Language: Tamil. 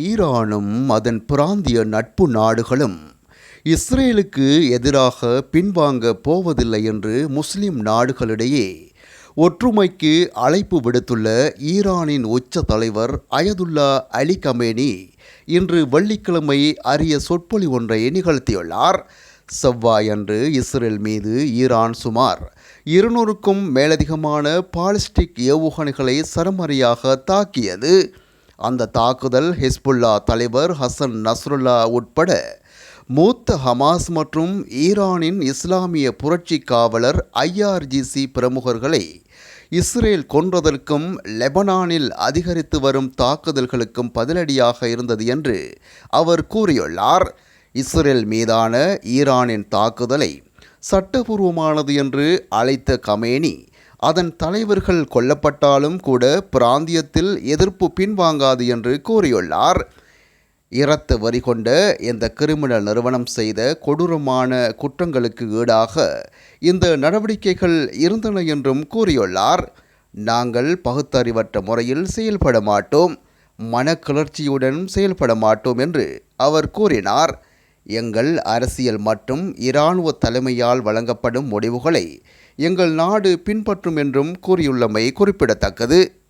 ஈரானும் அதன் பிராந்திய நட்பு நாடுகளும் இஸ்ரேலுக்கு எதிராக பின்வாங்க போவதில்லை என்று முஸ்லிம் நாடுகளிடையே ஒற்றுமைக்கு அழைப்பு விடுத்துள்ள ஈரானின் உச்ச தலைவர் அயதுல்லா அலி கமேனி இன்று வெள்ளிக்கிழமை அரிய சொற்பொழி ஒன்றை நிகழ்த்தியுள்ளார். செவ்வாயன்று இஸ்ரேல் மீது ஈரான் சுமார் இருநூறுக்கும் மேலதிகமான பாலிஸ்டிக் ஏவுகணைகளை சரமரியாக தாக்கியது. அந்த தாக்குதல் ஹிஸ்புல்லா தலைவர் ஹசன் நஸ்ருல்லா உட்பட மூத்த ஹமாஸ் மற்றும் ஈரானின் இஸ்லாமிய புரட்சி காவலர் ஐஆர்ஜிசி பிரமுகர்களை இஸ்ரேல் கொன்றதற்கும் லெபனானில் அதிகரித்து வரும் தாக்குதல்களுக்கும் பதிலடியாக இருந்தது என்று அவர் கூறியுள்ளார். இஸ்ரேல் மீதான ஈரானின் தாக்குதலை சட்டபூர்வமானது என்று அழைத்த கமேனி அதன் தலைவர்கள் கொல்லப்பட்டாலும் கூட பிராந்தியத்தில் எதிர்ப்பு பின்வாங்காது என்று கூறியுள்ளார். இரத்த வரி கொண்ட இந்த கிரிமினல் நிறுவனம் செய்த கொடூரமான குற்றங்களுக்கு ஈடாக இந்த நடவடிக்கைகள் இருந்தன என்றும் கூறியுள்ளார். நாங்கள் பகுத்தறிவற்ற முறையில் செயல்பட மாட்டோம். மனக்கிளர்ச்சியுடன் செயல்பட மாட்டோம் என்று அவர் கூறினார். எங்கள் அரசியல் மற்றும் இராணுவ தலைமையால் வழங்கப்படும் முடிவுகளை எங்கள் நாடு பின்பற்றும் என்றும் கூறியுள்ளமை குறிப்பிடத்தக்கது.